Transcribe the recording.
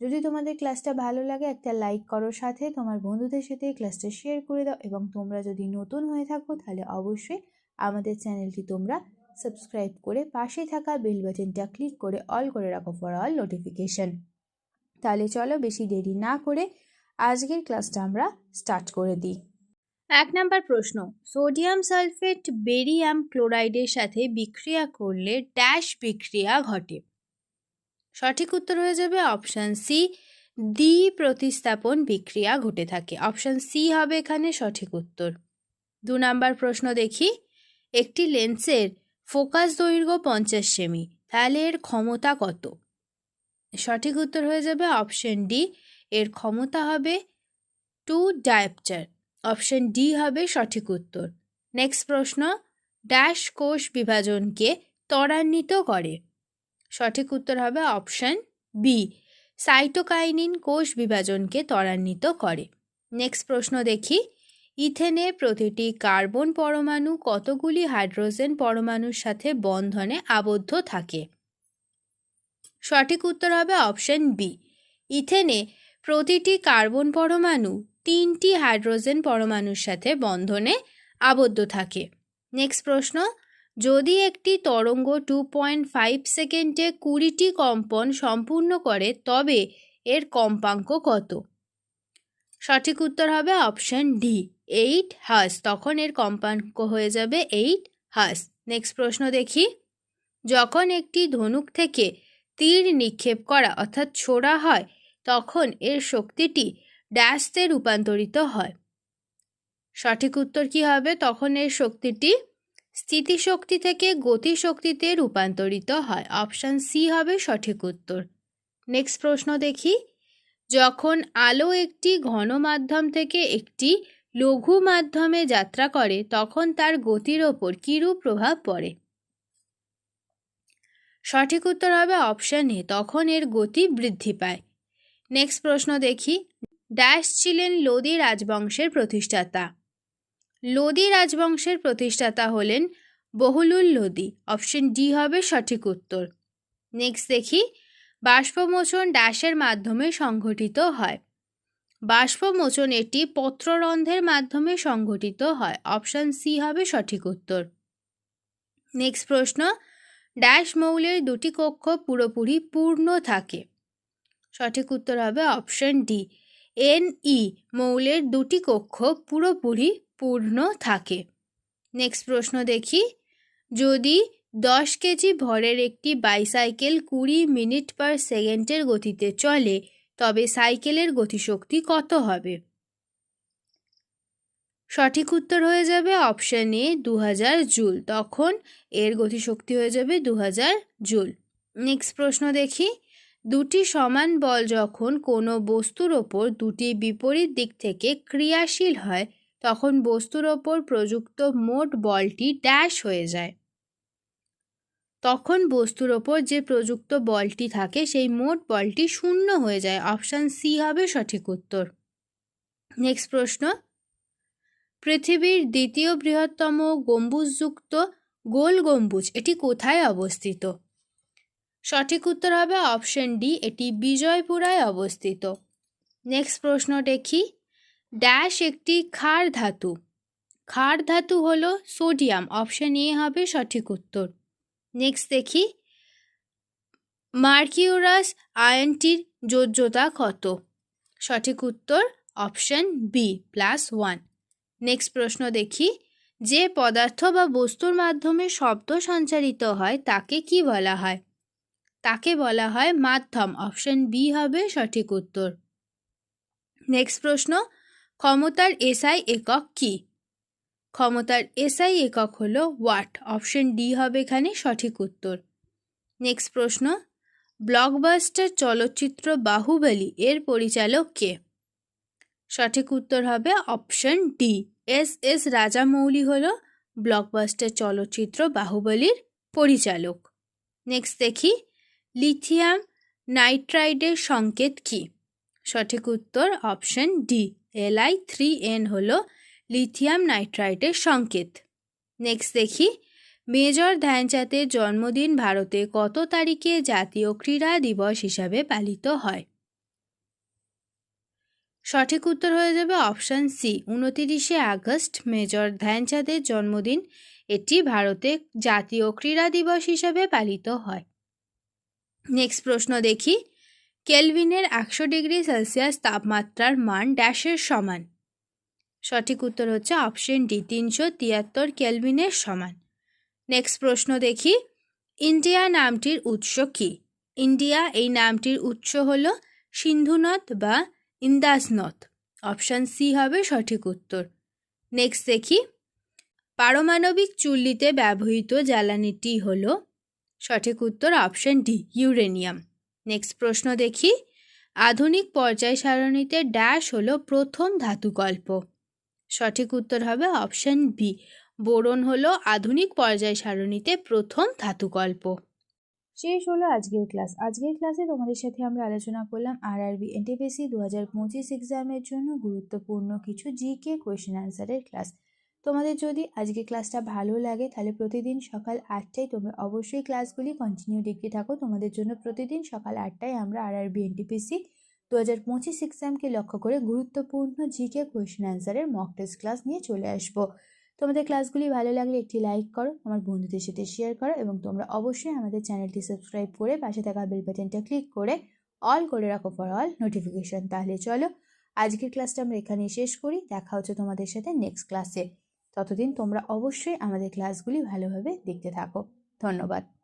যদি তোমাদের ক্লাসটা ভালো লাগে, একটা লাইক করো সাথে। তোমার বন্ধুদের সাথে ক্লাসটা শেয়ার করে দাও এবং তোমরা যদি নতুন হয়ে থাকো, তাহলে অবশ্যই আমাদের চ্যানেলটি তোমরা সাবস্ক্রাইব করে পাশে থাকা বেল বাটনটা ক্লিক করে অল করে রাখো ফর অল নোটিফিকেশন তাহলে চলো বেশি দেরি না করে আজকের ক্লাসটা আমরা স্টার্ট করে দিই। এক নাম্বার প্রশ্ন সোডিয়াম সালফেট বেরিয়াম ক্লোরাইডের সাথে বিক্রিয়া করলে ড্যাশ বিক্রিয়া ঘটে। সঠিক উত্তর হয়ে যাবে অপশান সি দ্বি প্রতিস্থাপন বিক্রিয়া ঘটে থাকে। অপশান সি হবে এখানে সঠিক উত্তর। দু নাম্বার প্রশ্ন দেখি। একটি লেন্সের ফোকাস দৈর্ঘ্য পঞ্চাশ সেমি, তাহলে এর ক্ষমতা কত? সঠিক উত্তর হয়ে যাবে অপশন ডি এর ক্ষমতা হবে টু ডায়াপচার। অপশন ডি হবে সঠিক উত্তর। নেক্সট প্রশ্ন, ড্যাশ কোষ বিভাজনকে ত্বরান্বিত করে। সঠিক উত্তর হবে অপশন বি। সাইটোকাইনিন কোষ বিভাজনকে ত্বরান্বিত করে। নেক্সট প্রশ্ন দেখি। ইথেনে প্রতিটি কার্বন পরমাণু কতগুলি হাইড্রোজেন পরমাণুর সাথে বন্ধনে আবদ্ধ থাকে? সঠিক উত্তর হবে অপশন বি। ইথেনে প্রতিটি কার্বন পরমাণু তিনটি হাইড্রোজেন পরমাণুর সাথে বন্ধনে আবদ্ধ থাকে। নেক্সট প্রশ্ন। যদি একটি তরঙ্গ টু পয়েন্ট ফাইভ সেকেন্ডে কুড়িটি কম্পন সম্পূর্ণ করে, তবে এর কম্পাঙ্ক কত? সঠিক উত্তর হবে অপশন ডি এইট হাস তখন এর কম্পাঙ্ক হয়ে যাবে এইট হাস নেক্সট প্রশ্ন দেখি। যখন একটি ধনুক থেকে তীর নিক্ষেপ করা, অর্থাৎ ছোড়া হয়, তখন এর শক্তিটি ড্যাশতে রূপান্তরিত হয়। সঠিক উত্তর কি হবে? তখন এর শক্তিটি স্থিতিশক্তি থেকে গতিশক্তিতে রূপান্তরিত হয়। অপশান সি হবে সঠিক উত্তর। নেক্সট প্রশ্ন দেখি। যখন আলো একটি ঘন মাধ্যম থেকে একটি লঘু মাধ্যমে যাত্রা করে, তখন তার গতির ওপর কীরূপ প্রভাব পড়ে? সঠিক উত্তর হবে অপশান এ, তখন এর গতি বৃদ্ধি পায়। নেক্সট প্রশ্ন দেখি। ড্যাশ ছিলেন লোদি রাজবংশের প্রতিষ্ঠাতা। লোদি রাজবংশের প্রতিষ্ঠাতা হলেন বহুলুল লোদি। অপশন ডি হবে সঠিক উত্তর। নেক্সট দেখি, বাষ্পমোচন ড্যাশের মাধ্যমে সংঘটিত হয়। বাষ্পমোচন এটি পত্ররন্ধ্রের মাধ্যমে সংঘটিত হয়। অপশন সি হবে সঠিক উত্তর। নেক্সট প্রশ্ন ড্যাশ মৌলের দুটি কক্ষ পুরোপুরি পূর্ণ থাকে। সঠিক উত্তর হবে অপশন ডি। এন ই মৌলের দুটি কক্ষ পুরোপুরি পূর্ণ থাকে। নেক্সট প্রশ্ন দেখি। যদি দশ কেজি ভরের একটি বাইসাইকেল কুড়ি মিনিট পার সেকেন্ডের গতিতে চলে, তবে সাইকেলের গতিশক্তি কত হবে? সঠিক উত্তর হয়ে যাবে অপশান এ দু হাজার জুল। তখন এর গতিশক্তি হয়ে যাবে দু হাজার জুল। নেক্সট প্রশ্ন দেখি। দুটি সমান বল যখন কোনো বস্তুর ওপর দুটি বিপরীত দিক থেকে ক্রিয়াশীল হয় তখন বস্তুর ওপর প্রযুক্ত মোট বলটি ড্যাশ হয়ে যায়। তখন বস্তুর ওপর যে প্রযুক্ত বলটি থাকে, সেই মোট বলটি শূন্য হয়ে যায়। অপশান সি হবে সঠিক উত্তর। নেক্সট প্রশ্ন। পৃথিবীর দ্বিতীয় বৃহত্তম গম্বুজযুক্ত গোল গম্বুজ, এটি কোথায় অবস্থিত? সঠিক উত্তর হবে অপশন ডি এটি বিজয়পুরায় অবস্থিত। নেক্সট প্রশ্ন দেখি। ড্যাশ একটি ক্ষার ধাতু। ক্ষার ধাতু হলো সোডিয়াম অপশান এ হবে সঠিক উত্তর। নেক্সট দেখি মার্কিউরাস আয়নটির যোজ্যতা কত? সঠিক উত্তর option B plus one next প্রশ্ন দেখি, যে পদার্থ বা বস্তুর মাধ্যমে শব্দ সঞ্চারিত হয়, তাকে কি বলা হয়? তাকে বলা হয় মাধ্যম অপশন বি হবে সঠিক উত্তর। নেক্সট প্রশ্ন ক্ষমতার এসআই একক কি? ক্ষমতার এসআই একক হলো ওয়াট অপশন ডি হবে এখানে সঠিক উত্তর। নেক্সট প্রশ্ন ব্লকবাস্টার চলচ্চিত্র বাহুবলী এর পরিচালক কে? সঠিক উত্তর হবে option D S S Rajamouli হল ব্লকবাস্টার চলচ্চিত্র বাহুবলীর পরিচালক। নেক্সট দেখি লিথিয়াম নাইট্রাইডের সংকেত কি? সঠিক উত্তর option D LI three N হল লিথিয়াম নাইট্রাইডের সংকেত। নেক্সট দেখি মেজর ধ্যানচাঁদের জন্মদিন ভারতে কত তারিখে জাতীয় ক্রীড়া দিবস হিসাবে পালিত হয়? সঠিক উত্তর হয়ে যাবে অপশান সি উনতিরিশে আগস্ট মেজর ধ্যানচাঁদের জন্মদিন। এটি ভারতে জাতীয় ক্রীড়া দিবস হিসাবে পালিত হয়। নেক্সট প্রশ্ন দেখি কেলভিনের একশো ডিগ্রি সেলসিয়াস তাপমাত্রার মান ড্যাশের সমান। সঠিক উত্তর হচ্ছে অপশন ডি, তিনশো তিয়াত্তর কেলভিনের সমান। নেক্সট প্রশ্ন দেখি, ইন্ডিয়া নামটির উৎস কি? ইন্ডিয়া এই নামটির উৎস হল সিন্ধুনদ বা ইন্দাস নদ অপশান সি হবে সঠিক উত্তর। নেক্সট দেখি, পারমাণবিক চুল্লিতে ব্যবহৃত জ্বালানিটি হল সঠিক উত্তর অপশান ডি, ইউরেনিয়াম। নেক্সট প্রশ্ন দেখি। আধুনিক পর্যায় সারণীতে ড্যাশ হল প্রথম ধাতুকল্প সঠিক উত্তর হবে অপশান বি বোরন হলো আধুনিক পর্যায় সারণীতে প্রথম ধাতুকল্প শেষ হলো আজকের ক্লাস আজকের ক্লাসে তোমাদের সাথে আমরা আলোচনা করলাম আর আর আরবি এনটিপিসি দু হাজার পঁচিশ এক্সামের জন্য গুরুত্বপূর্ণ কিছু জিকে কোয়েশ্চেন অ্যান্সারের ক্লাস তোমাদের যদি আজকে ক্লাসটা ভালো লাগে, তাহলে প্রতিদিন সকাল আটটায় তোমরা অবশ্যই ক্লাসগুলি কন্টিনিউ দেখতে থাকো। তোমাদের জন্য প্রতিদিন সকাল আটটায় আমরা আর আরবি এনটিপিসি দু হাজার পঁচিশ এক্সামকে লক্ষ্য করে গুরুত্বপূর্ণ জিকে কোয়েশ্চেন অ্যান্সারের মক টেস্ট ক্লাস নিয়ে চলে আসব। তোমাদের ক্লাসগুলি ভালো লাগলে একটি লাইক করো, আমার বন্ধুদের সাথে শেয়ার করো এবং তোমরা অবশ্যই আমাদের চ্যানেলটি সাবস্ক্রাইব করে পাশে থাকা বেল বাটনটা ক্লিক করে অল করে রাখো ফর অল নোটিফিকেশন তাহলে চলো, আজকের ক্লাসটা আমরা এখানেই শেষ করি, দেখা হচ্ছে তোমাদের সাথে নেক্সট ক্লাসে ততদিন তোমরা অবশ্যই আমাদের ক্লাসগুলি ভালোভাবে দেখতে থাকো। ধন্যবাদ।